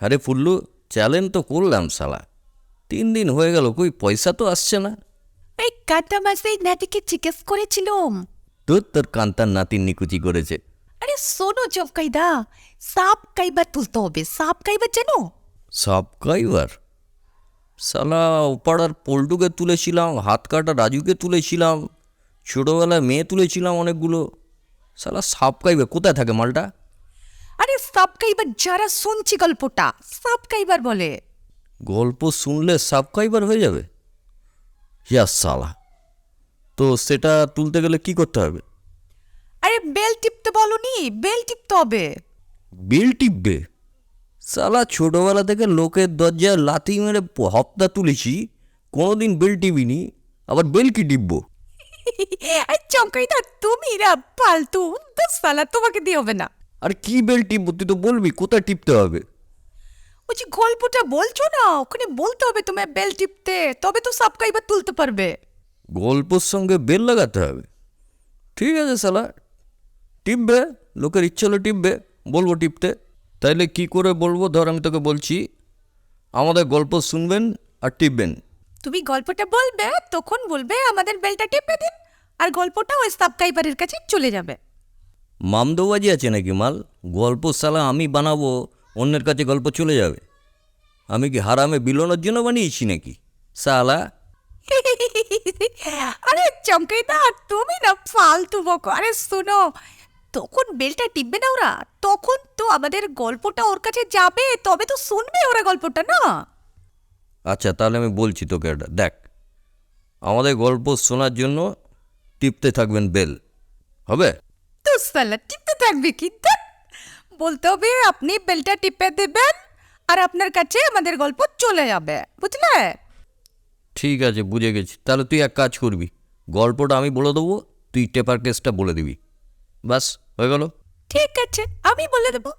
আরে ফুল্লু চ্যালেঞ্জ তো করলাম শালা। তিন দিন হয়ে গেল কই পয়সা তো আসছে না। এই কাটা মাসে নাতিকে জিজ্ঞেস করেছিলাম। তোর তোর কান্তার নাতির নিকুচি করেছে। আরে শোনো চমকাইদা সাপ কাইবার তুলতে হবে সাপ কাইবার জানো? সাপ কাইবার? শালা ওপাড়ার পল্টুকে তুলেছিলাম হাত কাটা রাজুকে তুলেছিলাম ছোটোবেলায় মেয়ে তুলেছিলাম অনেকগুলো। সালা সাপ কাইবে কোথায় থাকে মালটা? আরে সাপ কাইবার যারা শুনছি গল্পটা সাপ কাইবার বলে। গল্প শুনলে সাপ কাইবার হয়ে যাবে? ইয়া সালা তো সেটা তুলতে গেলে কি করতে হবে? আরে বেল টিপতে বলনি বেল টিপতে হবে। বেল টিপবে? সালা ছোটোবেলা থেকে লোকের দরজায় লাথি মেরে হপ্তা তুলেছি কোনোদিন বেল টিপিনি আবার বেল কি টিপবো? আরে চমকাইদা তুমি না ফালতু তো সালা তোমাকে দিয়ে হবে না। আর কি বেল টিপবো? তুই তো বলবি কোথায় টিপতে হবে? ওই যে গল্পটা বলছো না ওখানে বলতে হবে তোমায় বেল টিপতে তবে তো সাপ কাইবার তুলতে পারবে। গল্পর সঙ্গে বেল লাগাতে হবে। ঠিক আছে শালা টিপবে লোকের ইচ্ছে হলে টিপবে বলব টিপতে। তাইলে কি করে বলব? ধর আমি তোকে বলছি আমাদের গল্প শুনবেন আর টিপবেন। তুমি গল্পটা বলবে তখন বলবে আমাদের বেলটা টিপে দিন আর গল্পটা ওই সাপ কাইবারের কাছে চলে যাবে। মামদোবাজি আছে নাকি মাল? গল্প সালা আমি বানাবো অন্যের কাছে গল্প চলে যাবে। আমি কি হারামে বিলোনোর জন্য বানিয়েছি নাকি? শালা আরে চমকাইদা তুমি না ফালতু বকো। আরে শোনো তখন বেলটা টিপবে না ওরা? তখন তো আমাদের গল্পটা ওর কাছে যাবে তবে তো শুনবে ওরা গল্পটা না? আচ্ছা তাহলে আমি বলছি তোকে এটা দেখ আমাদের গল্প শোনার জন্য টিপতে থাকবেন বেল। হবে? সালা টিপতে থাকবে কিন্তু বলতে হবে আপনি বেলটা টিপে দেবেন আর আপনার কাছে আমাদের গল্প চলে যাবে বুঝলে ঠিক আছে বুঝে গেছি তাহলে তুই এক কাজ করবি গল্পটা আমি বলে দেবো তুই টেপার কেসটা বলে দিবি বাস হয়ে গেল ঠিক আছে আমি বলে দেবো